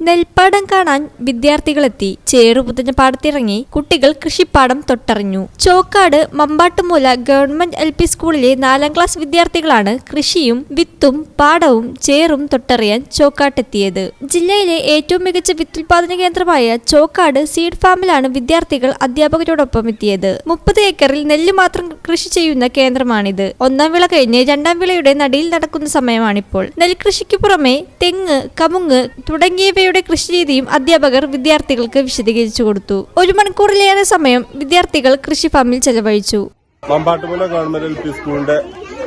നെൽപ്പാടം കാണാൻ വിദ്യാർത്ഥികളെത്തി. ചേറുപുതഞ്ഞ പാടത്തിറങ്ങി കുട്ടികൾ കൃഷിപ്പാടം തൊട്ടറിഞ്ഞു. Chokkad Mambattumoola government L P സ്കൂളിലെ നാലാം ക്ലാസ് വിദ്യാർത്ഥികളാണ് കൃഷിയും വിത്തും പാടവും ചേറും തൊട്ടറിയാൻ ചോക്കാട്ടെത്തിയത്. ജില്ലയിലെ ഏറ്റവും മികച്ച വിത്തുൽപാദന കേന്ദ്രമായ ചോക്കാട് സീഡ് ഫാമിലാണ് വിദ്യാർത്ഥികൾ അധ്യാപകരോടൊപ്പം എത്തിയത്. മുപ്പത് ഏക്കറിൽ നെല്ല് മാത്രം കൃഷി ചെയ്യുന്ന കേന്ദ്രമാണിത്. ഒന്നാം വിള കഴിഞ്ഞ് രണ്ടാം വിളയുടെ നടിയിൽ നടക്കുന്ന സമയമാണിപ്പോൾ. നെൽകൃഷിക്ക് പുറമെ തെങ്ങ് കമുങ്ങ് തുടങ്ങിയവയുടെ കൃഷിരീതിയും അധ്യാപകർ വിദ്യാർത്ഥികൾക്ക് വിശദീകരിച്ചു കൊടുത്തു. ഒരു മണിക്കൂറിലേറെ സമയം വിദ്യാർത്ഥികൾ കൃഷി ഫാമിൽ ചെലവഴിച്ചു. മമ്പാട്ടുമുല ഗവൺമെന്റ് എൽ പി സ്കൂളിന്റെ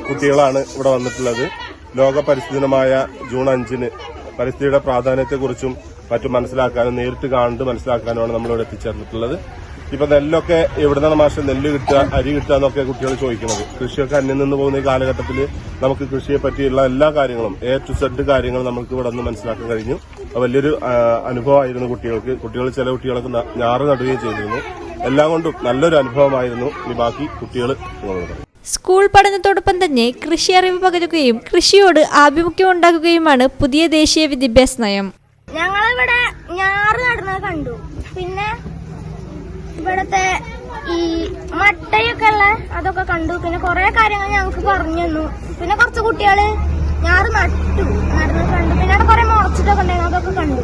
കുട്ടികളാണ് ഇവിടെ വന്നിട്ടുള്ളത്. ലോക പരിസ്ഥിതി ദിനമായ ജൂൺ അഞ്ചിന് പരിസ്ഥിതിയുടെ പ്രാധാന്യത്തെക്കുറിച്ചും മറ്റും മനസ്സിലാക്കാനും നേരിട്ട് കണ്ട് മനസ്സിലാക്കാനുമാണ് നമ്മളിവിടെ എത്തിച്ചേർന്നിട്ടുള്ളത്. ഇപ്പൊ നെല്ലൊക്കെ എവിടുന്നാണ് മാഷ് നെല്ല് കിട്ടുക അരി കിട്ടുക എന്നൊക്കെ കുട്ടികൾ ചോദിക്കുന്നത്. കൃഷിയൊക്കെ അന്യം നിന്ന് പോകുന്ന ഈ കാലഘട്ടത്തിൽ നമുക്ക് കൃഷിയെ പറ്റിയുള്ള എല്ലാ കാര്യങ്ങളും എ ടു സെഡ് കാര്യങ്ങൾ നമുക്ക് ഇവിടെ നിന്ന് മനസ്സിലാക്കാൻ കഴിഞ്ഞു. വലിയൊരു അനുഭവമായിരുന്നു കുട്ടികൾക്ക്. കുട്ടികൾ ചില കുട്ടികളൊക്കെ ഞാറ് നടുകയും ചെയ്തിരുന്നു. എല്ലാം കൊണ്ടും നല്ലൊരു അനുഭവമായിരുന്നു ഇനി ബാക്കി കുട്ടികൾ സ്കൂൾ പഠനത്തോടൊപ്പം തന്നെ കൃഷി അറിവ് പകരുകയും കൃഷിയോട് ആഭിമുഖ്യം ഉണ്ടാക്കുകയുമാണ് പുതിയ ദേശീയ വിദ്യാഭ്യാസ നയം. ഞങ്ങളിവിടെ ഞാറ് നടന്നത് കണ്ടു. പിന്നെ ഇവിടത്തെ ഈ മട്ടയൊക്കെ ഉള്ള അതൊക്കെ കണ്ടു. പിന്നെ കുറെ കാര്യങ്ങൾ ഞങ്ങൾക്ക് പറഞ്ഞു തന്നു. പിന്നെ കുറച്ച് കുട്ടികൾ ഞാറ് നട്ടു നടുന്നത് കണ്ടു പിന്നെ അവിടെ കുറെ മുളച്ചിട്ടൊക്കെ ഉണ്ടായിരുന്നു അതൊക്കെ കണ്ടു